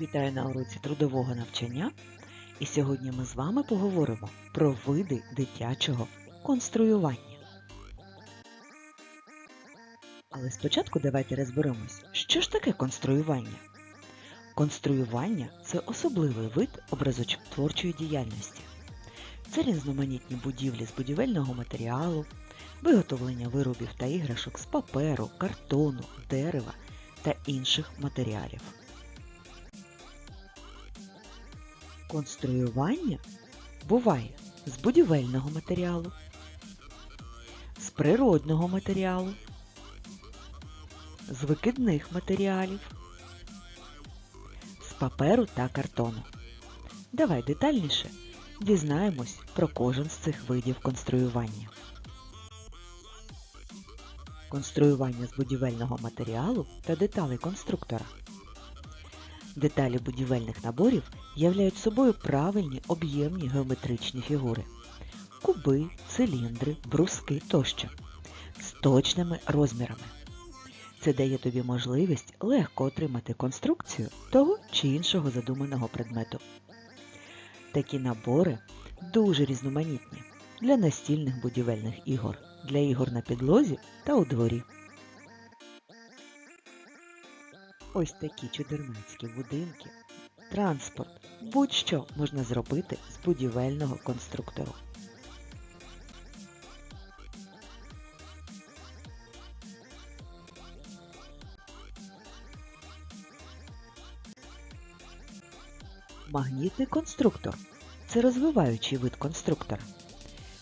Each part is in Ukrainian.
Вітаю на уроці трудового навчання. І сьогодні ми з вами поговоримо про види дитячого конструювання. Але спочатку давайте розберемось, що ж таке конструювання. Конструювання це особливий вид образотворчої діяльності. Це різноманітні будівлі з будівельного матеріалу, виготовлення виробів та іграшок з паперу, картону, дерева та інших матеріалів. Конструювання буває з будівельного матеріалу, з природного матеріалу, з викидних матеріалів, з паперу та картону. Давай детальніше дізнаємось про кожен з цих видів конструювання. Конструювання з будівельного матеріалу та деталей конструктора. Деталі будівельних наборів являють собою правильні об'ємні геометричні фігури куби, циліндри, бруски тощо з точними розмірами. Це дає тобі можливість легко отримати конструкцію того чи іншого задуманого предмету. Такі набори дуже різноманітні для настільних будівельних ігор, для ігор на підлозі та у дворі. Ось такі чудернацькі будинки, транспорт, будь-що можна зробити з будівельного конструктору. Магнітний конструктор це розвиваючий вид конструктора.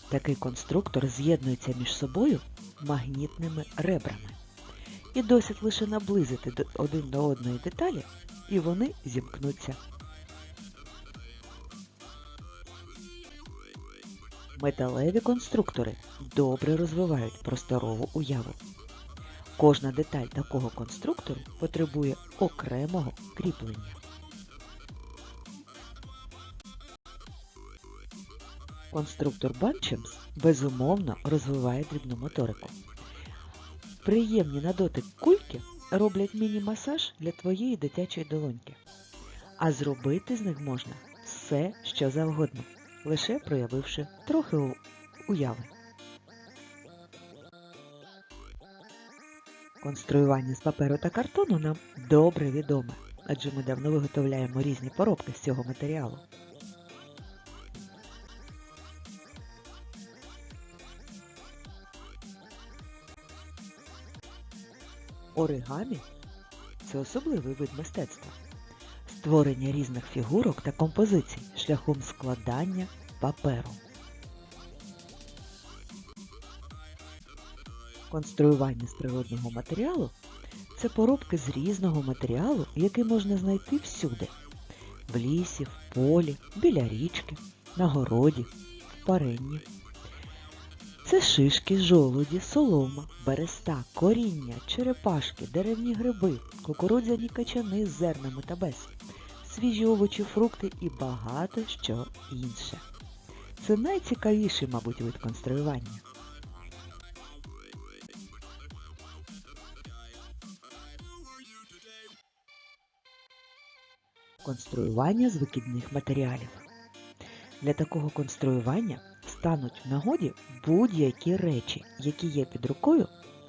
Такий конструктор з'єднується між собою магнітними ребрами. І досить лише наблизити один до одної деталі, і вони зімкнуться. Металеві конструктори добре розвивають просторову уяву. Кожна деталь такого конструктору потребує окремого кріплення. Конструктор Банчемс безумовно розвиває дрібну моторику. Приємні на дотик кульки роблять міні-масаж для твоєї дитячої долоньки. А зробити з них можна все, що завгодно, лише проявивши трохи уяви. Конструювання з паперу та картону нам добре відоме, адже ми давно виготовляємо різні поробки з цього матеріалу. Оригамі це особливий вид мистецтва. Створення різних фігурок та композицій шляхом складання паперу. Конструювання з природного матеріалу це поробки з різного матеріалу, який можна знайти всюди. В лісі, в полі, біля річки, на городі, в паренні. Це шишки, жолуді, солома, береста, коріння, черепашки, деревні гриби, кукурудзяні качани з зернами та без, свіжі овочі, фрукти і багато що інше. Це найцікавіший, мабуть, вид конструювання. Конструювання з викидних матеріалів. Для такого конструювання стануть в нагоді будь-які речі, які є під рукою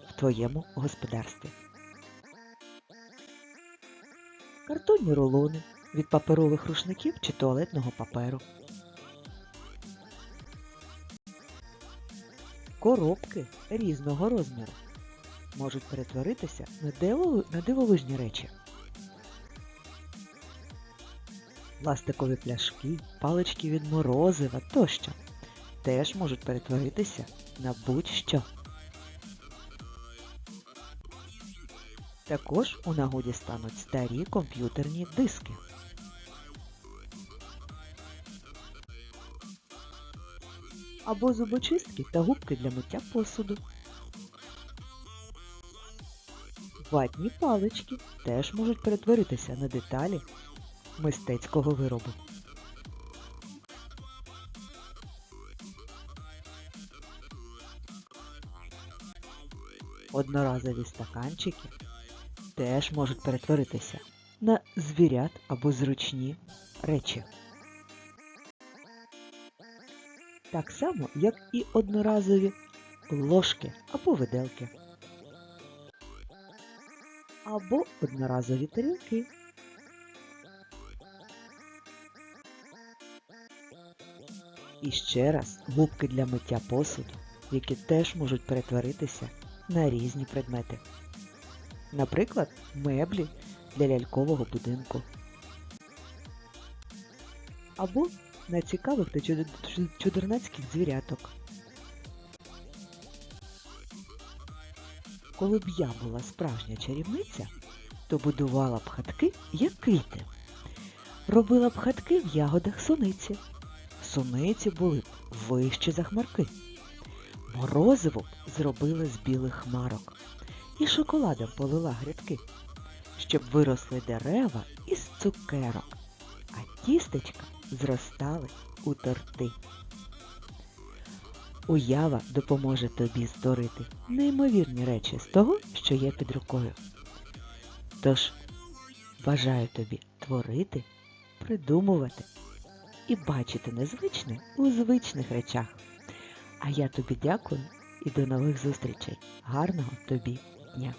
в твоєму господарстві. Картонні рулони від паперових рушників чи туалетного паперу. Коробки різного розміру можуть перетворитися на диво- на дивовижні речі. Пластикові пляшки, палички від морозива тощо теж можуть перетворитися на будь-що. Також у нагоді стануть старі комп'ютерні диски. Або зубочистки та губки для миття посуду. Ватні палички теж можуть перетворитися на деталі мистецького виробу. Одноразові стаканчики теж можуть перетворитися на звірят або зручні речі. Так само, як і одноразові ложки або виделки. Або одноразові тарілки. І ще раз губки для миття посуду, які теж можуть перетворитися на різні предмети. Наприклад, меблі для лялькового будинку. Або на цікавих та чуд- чуд- чудернацьких звіряток. Коли б я була справжня чарівниця, то будувала б хатки, як квіти. Робила б хатки в ягодах суниці. Суниці були б вищі за хмарки. Морозиво зробила з білих хмарок. І шоколадом полила грядки, щоб виросли дерева із цукерок, а тістечка зростали у торти. Уява допоможе тобі створити неймовірні речі з того, що є під рукою. Тож бажаю тобі творити, придумувати і бачити незвичне у звичних речах. А я тобі дякую і до нових зустрічей. Гарного тобі дня!